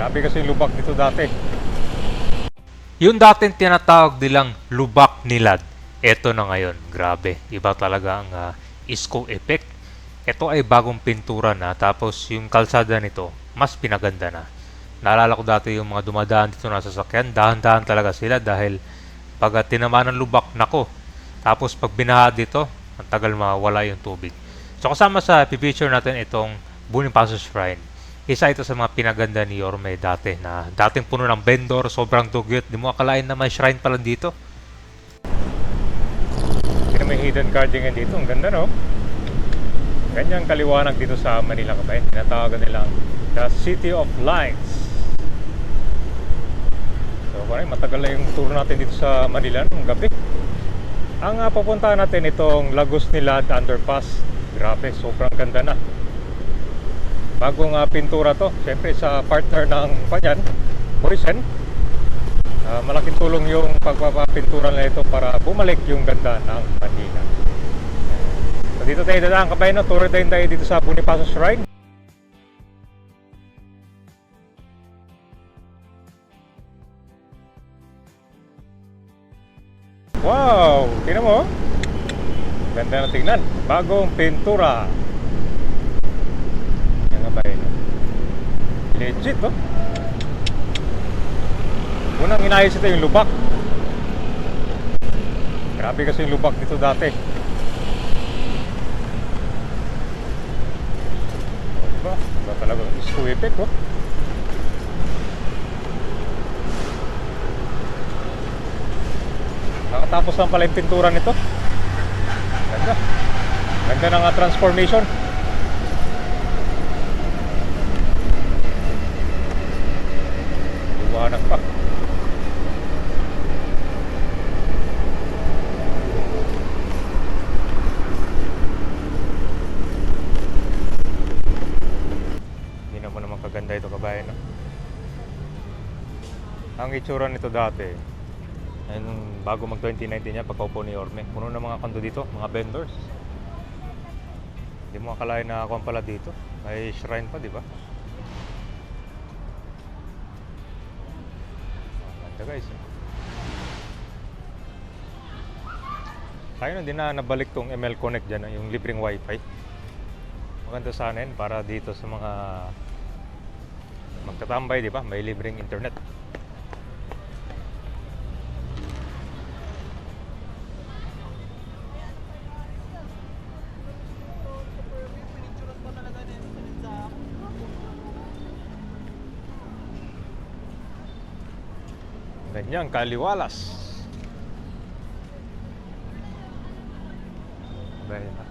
Grabe kasi yung lubak dito dati. Yung dating tinatawag nilang lubak nilad, eto na ngayon. Grabe, iba talaga ang ah, isko effect. Ito ay bagong pintura na tapos yung kalsada nito mas pinaganda na. Naalala ko dati yung mga dumadaan dito na sasakyan, dahan-dahan talaga sila dahil pag ah, tinamaan ng lubak, nako. Tapos pag binaha dito, ang tagal mawala yung tubig. So kasama sa picture natin itong Bonifacio Shrine. Isa ito sa mga pinaganda ni Yorme dati na dating puno ng vendor, sobrang dugyot. Di mo akalain na may shrine pala dito. Hindi may hidden guardian dito. Ang ganda no? Ganyang kaliwanag dito sa Manila kabayan. Tinatawagan nilang the City of Lights. So, parang matagal na yung tour natin dito sa Manila nung gabi. Ang uh, pupuntahan natin itong Lagos Nilad Underpass. Grabe, sobrang ganda na. Bagong uh, pintura to. Siyempre sa partner ng panyan, Morrison. Ah, malaking tulong yung pagpapapintura na ito para bumalik yung ganda ng Manila. So dito tayo dadaan kabayan, no? tour tayo tayo dito sa Bonifacio Shrine. Wow! Tingnan mo. oh. Ganda na tingnan. Bagong pintura. Yan kabayan. no? Legit, no? Unang inayos ito yung lubak. Grabe kasi yung lubak dito dati. O, Diba? Diba talaga? Effect, oh. Nakatapos lang pala yung pintura nito. Ganda. Ganda ng ah, transformation. Liwanag pa. Hindi naman kaganda ito kabayan. No? Ang itsura nito dati, ay nung bago mag 2019 niya, pagkaupo ni Orme, puno ng mga kanto dito, mga vendors. Hindi mo akalain na ako pala dito. May shrine pa, di ba? Ang Ganda guys. eh. Din na nabalik tong ML Connect dyan, ah, yung libreng wifi. Maganda sana yun para dito sa mga magtatambay, di ba? May libreng internet. Ganyan, kaliwalas. Ganyan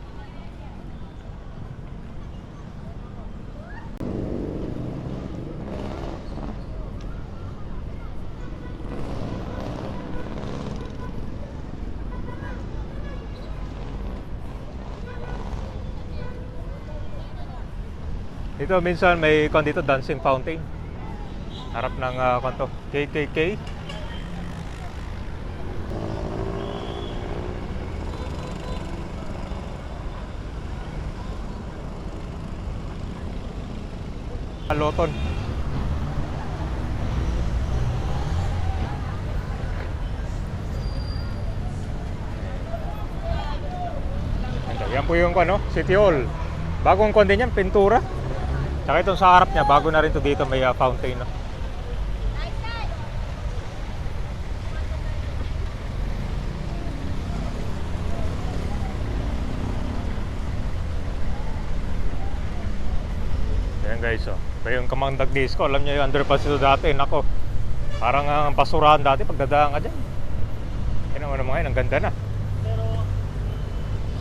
Dito minsan may kon dito dancing fountain. Harap ng uh, konto KKK. Loton. Yan po yung ano, City Hall. Bagong kon din yan, pintura. Tsaka itong sa harap niya, bago na rin to dito, may ah, fountain. No? Ayan guys, oh. Ito yung Kamandag Disco. Alam niyo yung underpass ito dati. Nako, parang ang basurahan dati pagdadaan ka dyan. Yan naman naman ngayon, ang ganda na.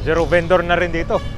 Zero vendor na rin dito.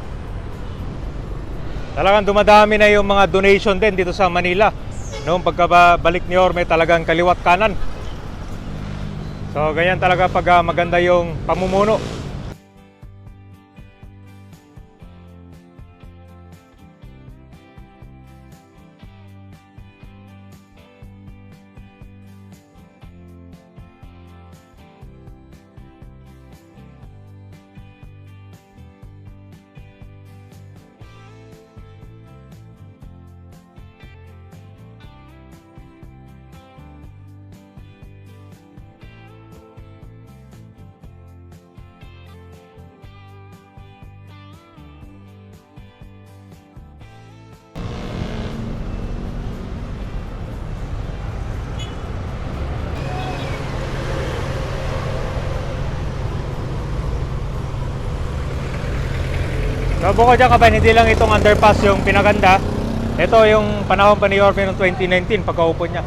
Talagang dumadami na yung mga donation din dito sa Manila. Noong pagkabalik ni Orme, talagang kaliwat kanan. So, ganyan talaga pag ah, maganda yung pamumuno. So bukod dyan kabayan, hindi lang itong underpass yung pinaganda. Ito yung panahon pa ni Orme noong 2019 pagkaupo niya.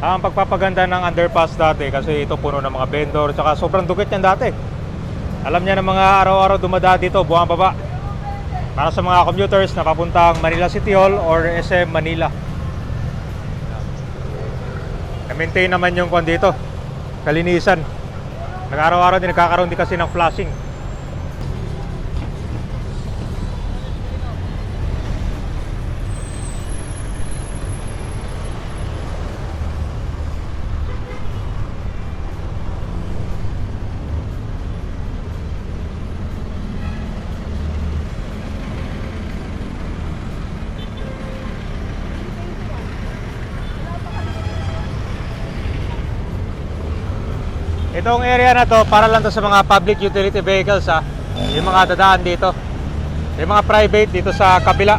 Ang pagpapaganda ng underpass dati kasi ito puno ng mga vendor tsaka sobrang dukit niyan dati. Alam niya ng mga araw-araw dumadaan dito, buwang baba. Para sa mga commuters na papuntang Manila City Hall or SM Manila. Na-maintain naman yung kwan dito. Kalinisan. Nag-araw-araw din nagkakaroon din kasi ng flashing. Itong area na to para lang to sa mga public utility vehicles ha. Yung mga dadaan dito. Yung mga private dito sa kabila.